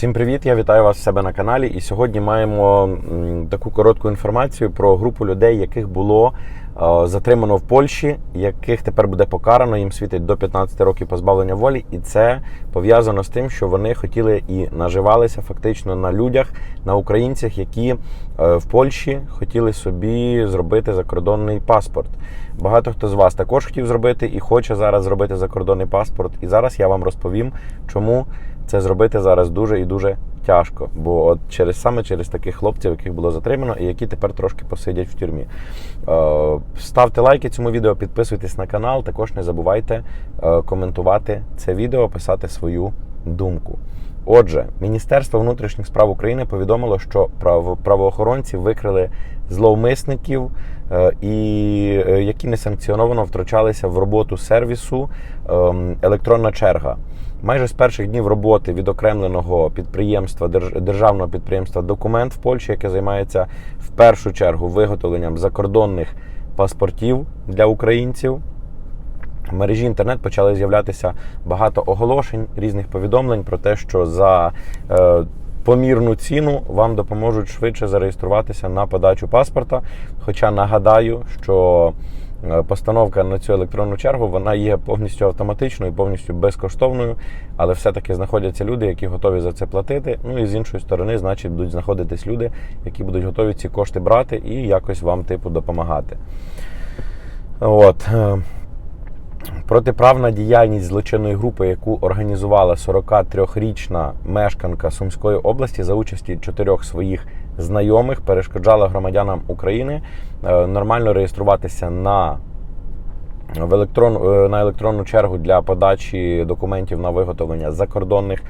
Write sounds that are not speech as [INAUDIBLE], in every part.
Всім привіт! Я вітаю вас в себе на каналі. І сьогодні маємо таку коротку інформацію про групу людей, яких було затримано в Польщі, яких тепер буде покарано. Їм світить до 15 років позбавлення волі, і це пов'язано з тим, що вони хотіли і наживалися фактично на людях, на українцях, які е, в Польщі хотіли собі зробити закордонний паспорт. Багато хто з вас також хотів зробити і хоче зараз зробити закордонний паспорт. І зараз я вам розповім, чому це зробити зараз дуже і дуже тяжко. Бо от через саме через таких хлопців, яких було затримано, і які тепер трошки посидять в тюрмі. Е, ставте лайки цьому відео, підписуйтесь на канал. Також не забувайте е, коментувати це відео, писати свою думку. Отже, Міністерство внутрішніх справ України повідомило, що право- правоохоронці викрили зловмисників, е, і е, які несанкціоновано втручалися в роботу сервісу ем, електронна черга. Майже з перших днів роботи відокремленого підприємства держ- державного підприємства Документ в Польщі, яке займається в першу чергу виготовленням закордонних паспортів для українців. В мережі інтернет почали з'являтися багато оголошень, різних повідомлень про те, що за е, помірну ціну вам допоможуть швидше зареєструватися на подачу паспорта. Хоча нагадаю, що е, постановка на цю електронну чергу вона є повністю автоматичною, повністю безкоштовною, але все-таки знаходяться люди, які готові за це платити. Ну і з іншої сторони, значить, будуть знаходитись люди, які будуть готові ці кошти брати і якось вам, типу, допомагати. От. Протиправна діяльність злочинної групи, яку організувала 43-річна мешканка Сумської області за участі чотирьох своїх знайомих, перешкоджала громадянам України е, нормально реєструватися на в електрон, е, на електронну чергу для подачі документів на виготовлення закордонних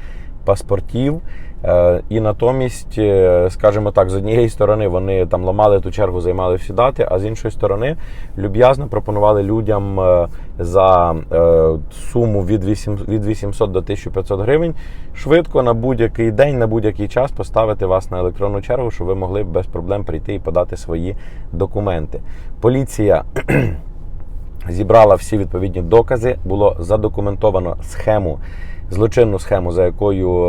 паспортів. Е, І натомість, е, скажімо так, з однієї сторони вони там ламали ту чергу, займали всі дати, а з іншої сторони люб'язно пропонували людям е, за суму від 8 від 800 до 1500 гривень швидко на будь-який день, на будь-який час поставити вас на електронну чергу, щоб ви могли без проблем прийти і подати свої документи. Поліція [CLEARS THROAT] зібрала всі відповідні докази, було задокументовано схему, злочинну схему, за якою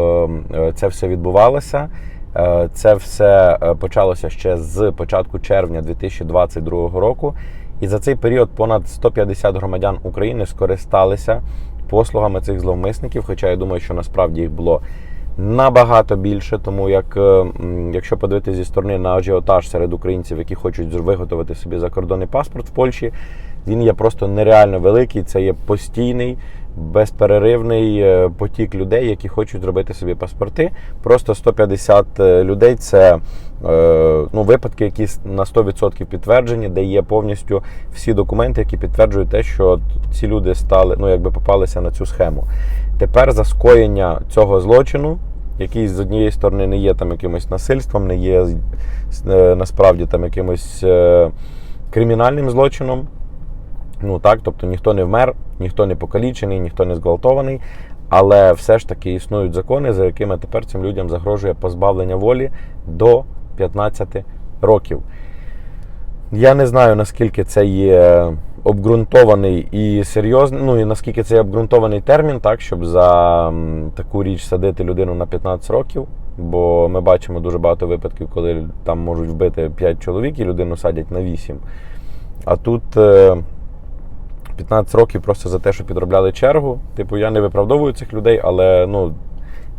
е, це все відбувалося. Е, Це все е, почалося ще з початку червня 2022 року. І за цей період понад 150 громадян України скористалися послугами цих зловмисників. Хоча я думаю, що насправді їх було набагато більше, тому як е, якщо подивитися зі сторони на ажіотаж серед українців, які хочуть виготовити собі закордонний паспорт в Польщі, він є просто нереально великий. Це є постійний, безперервний е, потік людей, які хочуть зробити собі паспорти. Просто 150 людей це е, ну, випадки, які на 100% підтверджені, де є повністю всі документи, які підтверджують те, що ці люди стали, ну якби попалися на цю схему. Тепер за скоєння цього злочину, який з однієї сторони не є там якимось насильством, не є е, насправді там якимось е, кримінальним злочином. Ну так, тобто ніхто не вмер, ніхто не покалічений, ніхто не зґвалтований. Але все ж таки існують закони, за якими тепер цим людям загрожує позбавлення волі до 15 років. Я не знаю, наскільки це є обґрунтований і серйозний, ну і наскільки це є обґрунтований термін, так, щоб за таку річ садити людину на 15 років. Бо ми бачимо дуже багато випадків, коли там можуть вбити 5 чоловік і людину садять на 8. А тут е, 15 років просто за те, що підробляли чергу. Типу, я не виправдовую цих людей, але ну,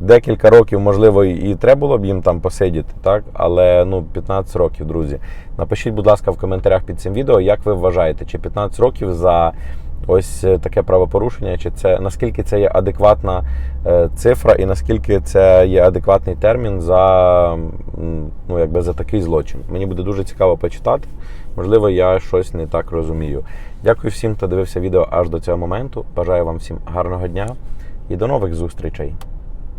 декілька років, можливо, і треба було б їм там посидіти, так? Але ну, 15 років, друзі. Напишіть, будь ласка, в коментарях під цим відео, як ви вважаєте, чи 15 років за ось е, таке правопорушення, чи це наскільки це є адекватна е, цифра, і наскільки це є адекватний термін за, ну, якби за такий злочин. Мені буде дуже цікаво почитати. Можливо, я щось не так розумію. Дякую всім, хто дивився відео аж до цього моменту. Бажаю вам всім гарного дня і до нових зустрічей.